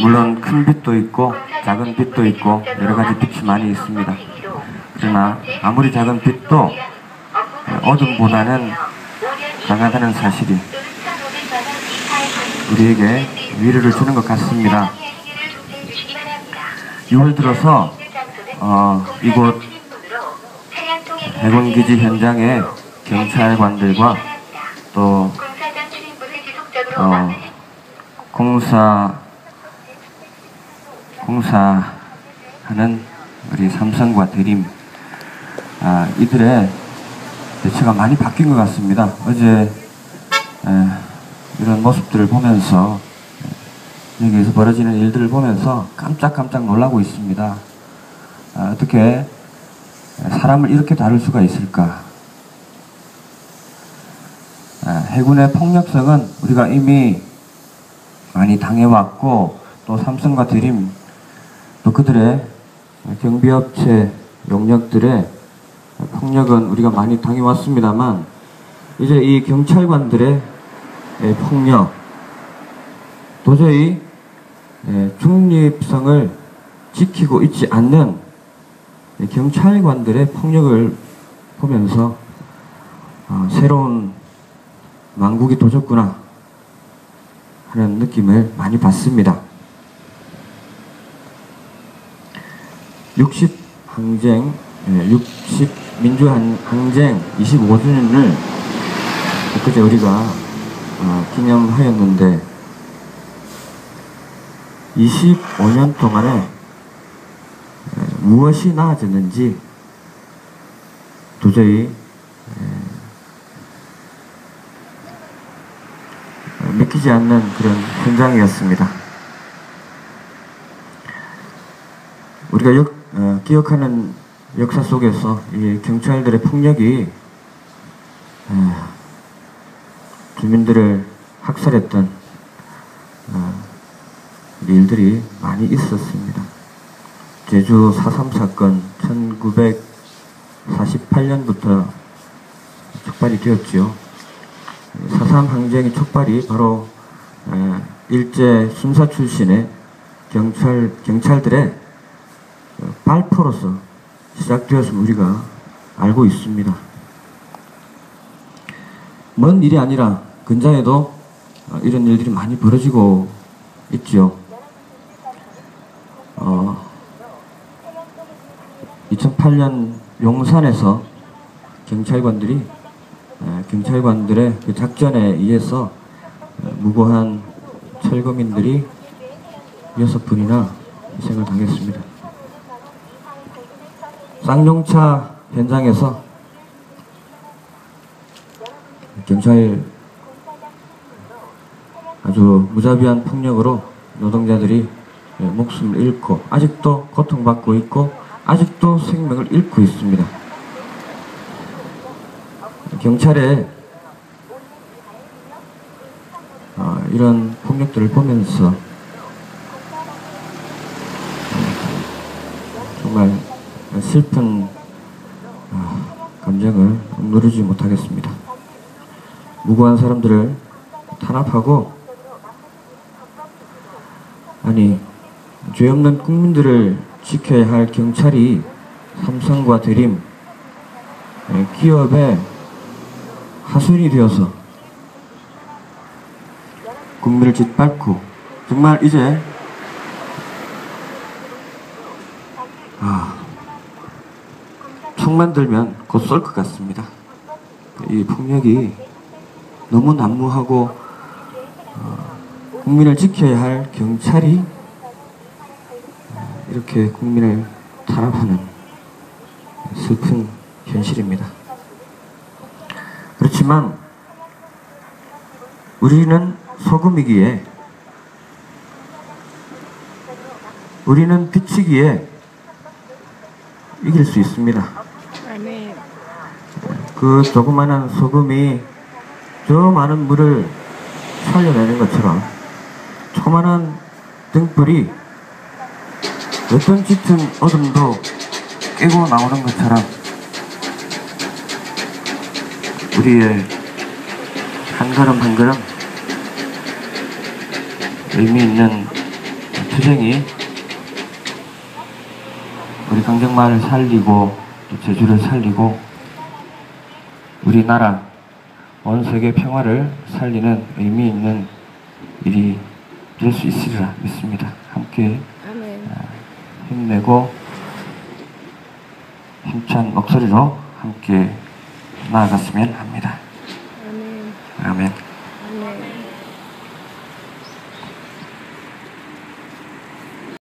물론 큰 빛도 있고 작은 빛도 있고 여러 가지 빛이 많이 있습니다. 그러나 아무리 작은 빛도 어둠보다는 강하다는 사실이 우리에게 위로를 주는 것 같습니다. 6월 들어서 어, 이곳 해군기지 현장에 경찰관들과 또 어, 공사 공사하는 우리 삼성과 대림 아, 이들의 대처가 많이 바뀐 것 같습니다. 어제 에, 이런 모습들을 보면서 여기에서 벌어지는 일들을 보면서 깜짝깜짝 놀라고 있습니다. 아, 어떻게 사람을 이렇게 다룰 수가 있을까? 아, 해군의 폭력성은 우리가 이미 많이 당해왔고 또 삼성과 드림 또 그들의 경비업체 용역들의 폭력은 우리가 많이 당해왔습니다만 이제 이 경찰관들의 폭력 도저히 중립성을 지키고 있지 않는 경찰관들의 폭력을 보면서 어, 새로운 망국이 도졌구나 하는 느낌을 많이 받습니다. 60 항쟁, 60 민주 항쟁 25주년을 그제 우리가 어, 기념하였는데 25년 동안에 무엇이 나아졌는지 도저히 믿기지 않는 그런 현장이었습니다. 우리가 역, 어, 기억하는 역사 속에서 이 경찰들의 폭력이 어, 주민들을 학살했던 어, 일들이 많이 있었습니다. 제주 4.3 사건 1948년부터 촉발이 되었지요. 4.3 항쟁의 촉발이 바로 일제 순사 출신의 경찰, 경찰들의 발포로서 시작되었음을 우리가 알고 있습니다. 먼 일이 아니라 근장에도 이런 일들이 많이 벌어지고 있죠. 어, 2008년 용산에서 경찰관들이 경찰관들의 그 작전에 의해서 무고한 철거민들이 6분이나 희생을 당했습니다. 쌍용차 현장에서 경찰 아주 무자비한 폭력으로 노동자들이 목숨을 잃고 아직도 고통받고 있고 아직도 생명을 잃고 있습니다. 경찰의 어, 이런 폭력들을 보면서 정말 슬픈 어, 감정을 누르지 못하겠습니다. 무고한 사람들을 탄압하고 아니 죄 없는 국민들을 지켜야 할 경찰이 삼성과 대림 기업의 하순이 되어서 국민을 짓밟고 정말 이제 아, 총만 들면 곧 쏠 것 같습니다. 이 폭력이 너무 난무하고 어, 국민을 지켜야 할 경찰이 이렇게 국민을 탄압하는 슬픈 현실입니다. 그렇지만 우리는 소금이기에 우리는 빛이기에 이길 수 있습니다. 그 조그마한 소금이 저 많은 물을 살려내는 것처럼 조그마한 등불이 어떤 짙은 어둠도 깨고 나오는 것처럼 우리의 한 걸음 한 걸음 의미 있는 투쟁이 우리 강정마을을 살리고 또 제주를 살리고 우리나라 온 세계 평화를 살리는 의미 있는 일이 될 수 있으리라 믿습니다. 함께 아멘. 힘내고 힘찬 목소리로 함께 나아갔으면 합니다. 아멘. 아멘.